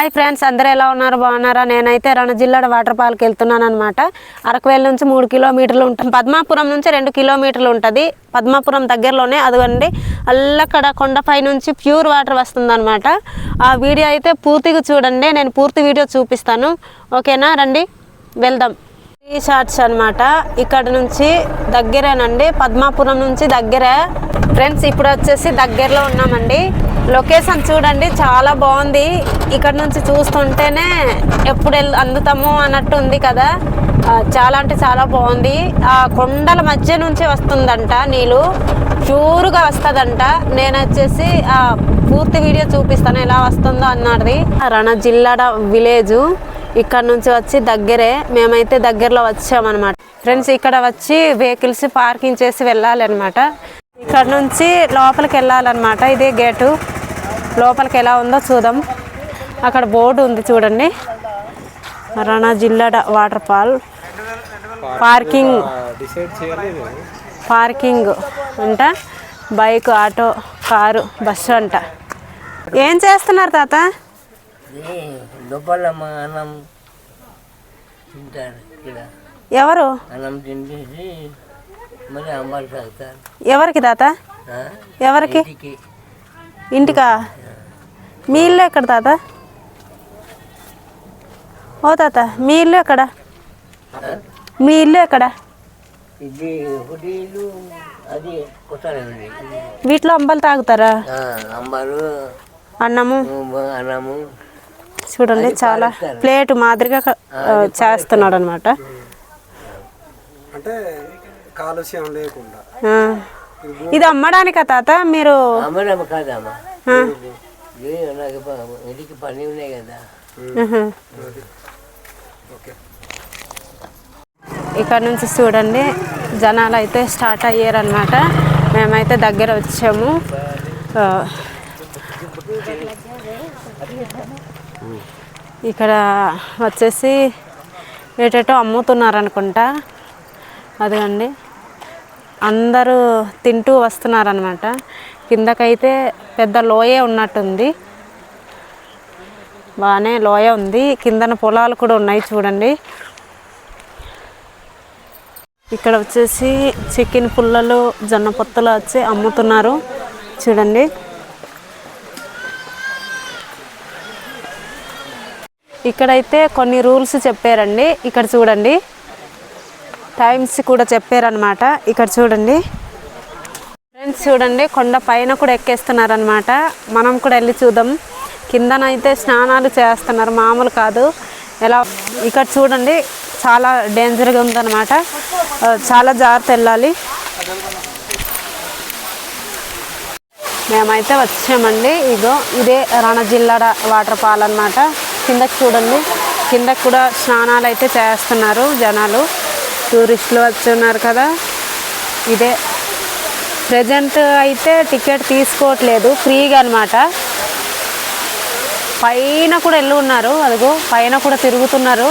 Hi friends అందరూ ఎలా ఉన్నారు? బాగున్నారా? నేనైతే రణజిల్లాడ వాటర్ పార్క్ వెళ్తున్నాను అనమాట అరకువేలు నుంచి మూడు కిలోమీటర్లు ఉంటుంది. పద్మాపురం నుంచి రెండు కిలోమీటర్లు ఉంటుంది. పద్మాపురం దగ్గరలోనే అదిగోండి అల్లక్కడ కొండపై నుంచి ప్యూర్ వాటర్ వస్తుందన్నమాట. ఆ వీడియో అయితే పూర్తిగా చూడండి. నేను పూర్తి వీడియో చూపిస్తాను. ఓకేనా? రండి వెళ్దాం. ఈ షార్ట్స్ అనమాట ఇక్కడ నుంచి దగ్గరేనండి. పద్మాపురం నుంచి దగ్గరే. ఫ్రెండ్స్ ఇప్పుడు వచ్చేసి దగ్గరలో ఉన్నామండి. లొకేషన్ చూడండి చాలా బాగుంది. ఇక్కడ నుంచి చూస్తుంటేనే ఎప్పుడు అందుతాము అన్నట్టు ఉంది కదా. చాలా అంటే చాలా బాగుంది. ఆ కొండల మధ్య నుంచి వస్తుందంట నీళ్ళు. ప్యూర్గా వస్తుందంట. నేను వచ్చేసి ఆ పూర్తి వీడియో చూపిస్తాను ఎలా వస్తుందో అన్నది. రణ జిల్లాడ విలేజ్. ఇక్కడ నుంచి వచ్చి దగ్గరే. మేమైతే దగ్గరలో వచ్చామన్నమాట. ఫ్రెండ్స్ ఇక్కడ వచ్చి వెహికల్స్ పార్కింగ్ చేసి వెళ్ళాలి అనమాట ఇక్కడ నుంచి లోపలికి వెళ్ళాలన్నమాట. ఇదే గేటు. లోపలికి ఎలా ఉందో చూద్దాం. అక్కడ బోర్డు ఉంది చూడండి. రణా జిల్లాడ వాటర్ ఫాల్. పార్కింగ్. పార్కింగ్ అంట. బైక్ ఆటో కారు బస్సు అంట. ఏం చేస్తున్నారు తాత? అన్నం ఎవరు? అన్నం మరి ఎవరికి తాత? ఎవరికి? ఇంటికా? మీ ఇల్లు ఎక్కడ తాత? ఓ తాత మీ ఇల్లు ఎక్కడ? మీ ఇల్లు ఎక్కడ? ఇది ఒకటి ఇల్లు అది కొత్తనే ఉంది. వీటిలో అంబలు తాగుతారా? ఆ, అమ్మారు అన్నము. అన్నము. చూడండి చాలా ప్లేట్ మాదిరిగా చేస్తున్నాడు అనమాట అంటే కాలుష్యం లేకుండా. ఇది అమ్మడానికా తాత? మీరు నాకు ఇంటికి పని ఉన్నాయి కదా. ఇక్కడ నుంచి చూడండి జనాలు అయితే స్టార్ట్ అయ్యారనమాట మేమైతే దగ్గర వచ్చాము. ఇక్కడ వచ్చేసి ఏటేటో అమ్ముతున్నారు అనుకుంటా అదిగండి. అందరూ తింటూ వస్తున్నారనమాట కిందకైతే పెద్ద లోయే ఉన్నట్టుంది. బాగానే లోయ ఉంది. కిందన పొలాలు కూడా ఉన్నాయి చూడండి. ఇక్కడ వచ్చేసి చికెన్ పుల్లలు జొన్న పొత్తులు వచ్చి అమ్ముతున్నారు చూడండి. ఇక్కడైతే కొన్ని రూల్స్ చెప్పారండి. ఇక్కడ చూడండి. టైమ్స్ కూడా చెప్పారనమాట ఇక్కడ చూడండి. ఫ్రెండ్స్ చూడండి కొండ పైన కూడా ఎక్కేస్తున్నారనమాట మనం కూడా వెళ్ళి చూద్దాం. కిందనైతే స్నానాలు చేస్తున్నారు. మామూలు కాదు. ఎలా ఇక్కడ చూడండి చాలా డేంజర్గా ఉందన్నమాట. చాలా జాగ్రత్త వెళ్ళాలి. మేమైతే వచ్చామండి. ఇదో ఇదే రణజిల్లాడ వాటర్ ఫాల్ అనమాట కిందకి చూడండి. కిందకి కూడా స్నానాలు అయితే చేస్తున్నారు జనాలు. టూరిస్టులు వచ్చి ఉన్నారు కదా. ఇదే ప్రజెంట్ అయితే టికెట్ తీసుకోవట్లేదు ఫ్రీగా అనమాట పైన కూడా వెళ్ళి ఉన్నారు అదిగో పైన కూడా తిరుగుతున్నారు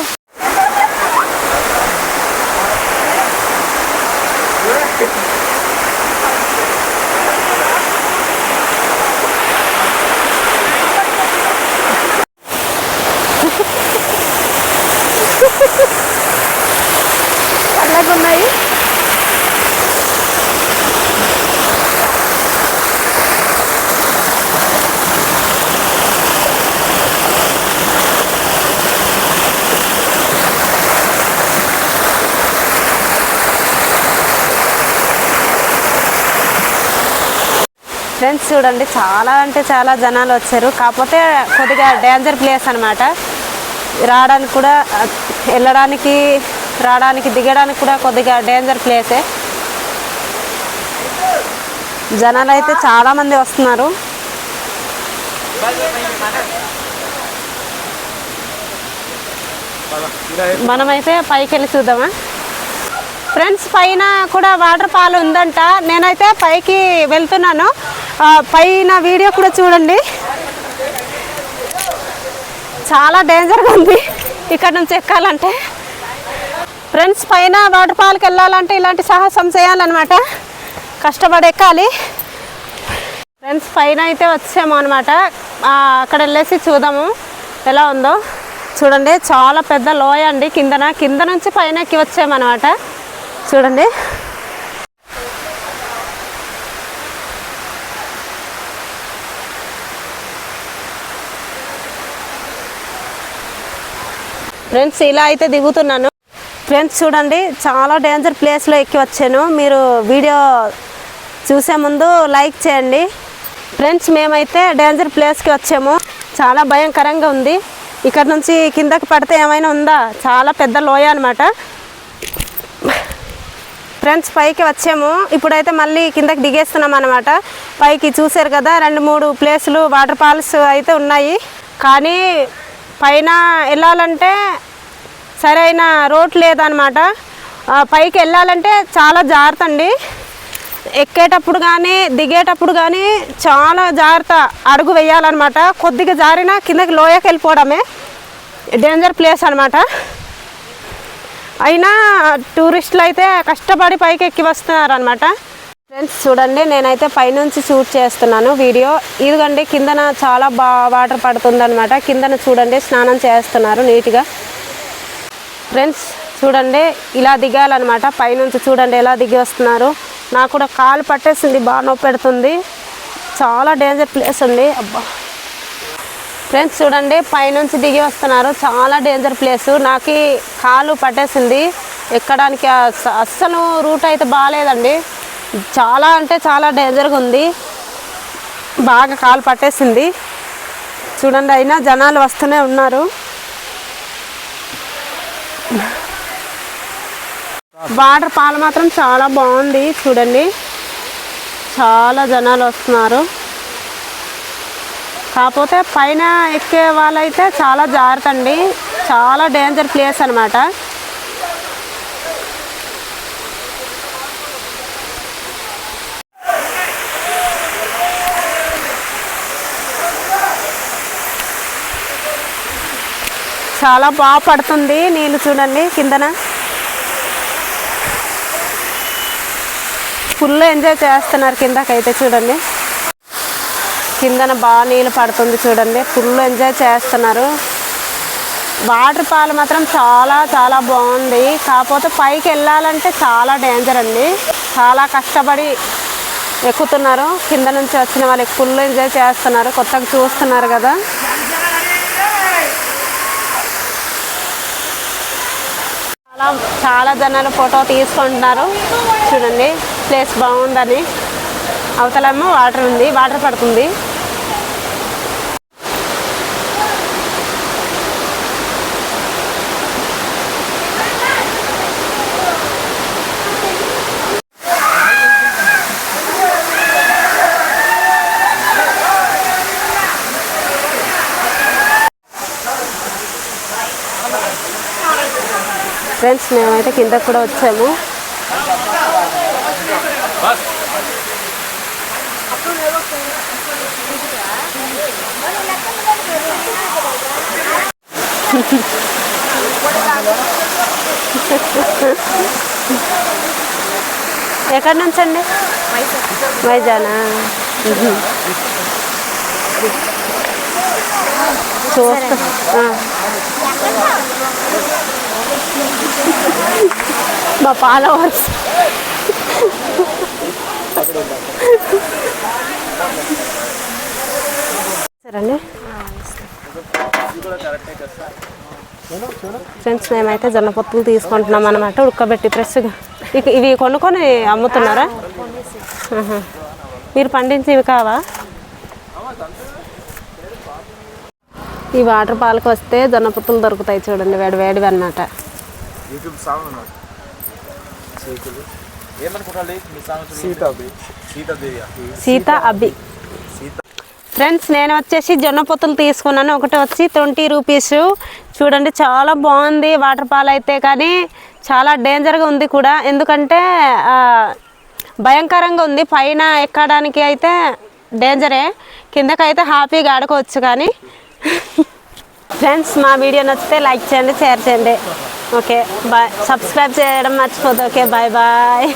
చల్లగా ఉన్నాయి ఫ్రెండ్స్ చూడండి చాలా అంటే చాలా జనాలు వచ్చారు. కాకపోతే కొద్దిగా డేంజర్ ప్లేస్ అనమాట రావడానికి కూడా వెళ్ళడానికి రావడానికి దిగడానికి కూడా కొద్దిగా డేంజర్ ప్లేసే జనాలు అయితే చాలామంది వస్తున్నారు. మనమైతే పైకి వెళ్ళి చూద్దామా? ఫ్రెండ్స్ పైన కూడా వాటర్ ఫాల్ ఉందంట. నేనైతే పైకి వెళ్తున్నాను. పైన వీడియో కూడా చూడండి. చాలా డేంజర్గా ఉంది. ఇక్కడ నుంచి ఎక్కాలంటే. ఫ్రెండ్స్ పైన వాటర్ ఫాల్కి వెళ్ళాలంటే ఇలాంటి సాహసం చేయాలన్నమాట. కష్టపడి ఎక్కాలి. ఫ్రెండ్స్ పైన అయితే వచ్చాము అనమాట అక్కడ వెళ్ళేసి చూద్దాము. ఎలా ఉందో. చూడండి చాలా పెద్ద లోయ అండి. కిందన కింద నుంచి పైన ఎక్కి వచ్చామన్నమాట. చూడండి. ఫ్రెండ్స్ ఇలా అయితే దిగుతున్నాను. ఫ్రెండ్స్ చూడండి చాలా డేంజర్ ప్లేస్లో ఎక్కి వచ్చాను. మీరు వీడియో చూసే ముందు లైక్ చేయండి. ఫ్రెండ్స్ మేమైతే డేంజర్ ప్లేస్కి వచ్చాము. చాలా భయంకరంగా ఉంది. ఇక్కడ నుంచి కిందకి పడితే ఏమైనా ఉందా? చాలా పెద్ద లోయ అనమాట ఫ్రెండ్స్ పైకి వచ్చాము. ఇప్పుడైతే మళ్ళీ కిందకి దిగేస్తున్నాం అనమాట పైకి చూసారు కదా రెండు మూడు ప్లేసులు వాటర్ ఫాల్స్ అయితే ఉన్నాయి. కానీ పైన వెళ్ళాలంటే సరైన రోడ్ లేదనమాట. పైకి వెళ్ళాలంటే చాలా జాగ్రత్త అండి ఎక్కేటప్పుడు కానీ దిగేటప్పుడు కానీ చాలా జాగ్రత్త అడుగు వేయాలన్నమాట కొద్దిగా జారినా కిందకి లోయకి వెళ్ళిపోవడమే డేంజర్ ప్లేస్ అనమాట. అయినా టూరిస్టులు అయితే కష్టపడి పైకి ఎక్కి వస్తున్నారు అనమాట ఫ్రెండ్స్ చూడండి నేనైతే పైనుంచి షూట్ చేస్తున్నాను వీడియో. ఇదిగండి కిందన చాలా బా వాటర్ పడుతుందనమాట కిందన చూడండి స్నానం చేస్తున్నారు నీట్గా. ఫ్రెండ్స్ చూడండి ఇలా దిగాలన్నమాట. పైనుంచి చూడండి ఎలా దిగి వస్తున్నారు. నాకు కూడా కాలు పట్టేసింది బాగా నొప్పి పెడుతుంది. చాలా డేంజర్ ప్లేస్ ఉంది. అబ్బా. ఫ్రెండ్స్ చూడండి పైనుంచి దిగి వస్తున్నారు. చాలా డేంజర్ ప్లేస్ నాకు కాలు పట్టేసింది. ఎక్కడానికి అస్సలు రూట్ అయితే బాగాలేదండి. చాలా అంటే చాలా డేంజర్గా ఉంది. బాగా కాలు పట్టేసింది. చూడండి అయినా జనాలు వస్తూనే ఉన్నారు. వాటర్ పాలు మాత్రం చాలా బాగుంది చూడండి. చాలా జనాలు వస్తున్నారు. కాకపోతే పైన ఎక్కే వాళ్ళైతే చాలా జాగ్రత్త అండి. చాలా డేంజర్ ప్లేస్ అనమాట చాలా బాగా పడుతుంది నీళ్ళు చూడండి కిందన. ఫుల్ ఎంజాయ్ చేస్తున్నారు కిందకైతే చూడండి. కిందన బాగా నీళ్ళు పడుతుంది చూడండి. ఫుల్ ఎంజాయ్ చేస్తున్నారు. వాటర్ ఫాల్ మాత్రం చాలా చాలా బాగుంది. కాకపోతే పైకి వెళ్ళాలంటే చాలా డేంజర్ అండి. చాలా కష్టపడి ఎక్కుతున్నారు. కింద నుంచి వచ్చిన వాళ్ళకి ఫుల్ ఎంజాయ్ చేస్తున్నారు. కొత్తగా చూస్తున్నారు కదా. చాలా చాలా జనాలు ఫోటో తీసుకుంటున్నారు. చూడండి ప్లేస్ బాగుందని. అవతలేమో వాటర్ ఉంది వాటర్ పడుతుంది. ఫ్రెండ్స్ మేమైతే కిందకు కూడా వచ్చాము. ఎక్కడి నుంచి అండి వైజానా చూస్తా మా ఫాలోవర్స్. సరేండి ఫ్రెండ్స్ మేమైతే జొన్న పొత్తులు తీసుకుంటున్నాం అనమాట ఉడకబెట్టి ఫ్రెష్గా. ఇక ఇవి కొనుక్కొని అమ్ముతున్నారా? మీరు పండించి ఇవి కావా? ఈ వాటర్ పాలకు వస్తే జొన్న పొత్తులు దొరుకుతాయి చూడండి వేడి వేడివి సీతాదేవి సీత అబ్బి ఫ్రెండ్స్ నేను వచ్చేసి జొన్న పొత్తులు తీసుకున్నాను. ఒకటి వచ్చి ట్వంటీ రూపీస్. చూడండి చాలా బాగుంది వాటర్ పాల్ అయితే కానీ చాలా డేంజర్గా ఉంది కూడా. ఎందుకంటే ఆ, భయంకరంగా ఉంది. పైన ఎక్కడానికి అయితే డేంజరే. కిందకైతే హ్యాపీగా ఆడుకోవచ్చు కానీ ఫ్రెండ్స్ మా వీడియో నచ్చితే లైక్ చేయండి షేర్ చేయండి. ఓకే బాయ్ సబ్స్క్రైబ్ చేయడం మర్చిపోదు. Okay bye bye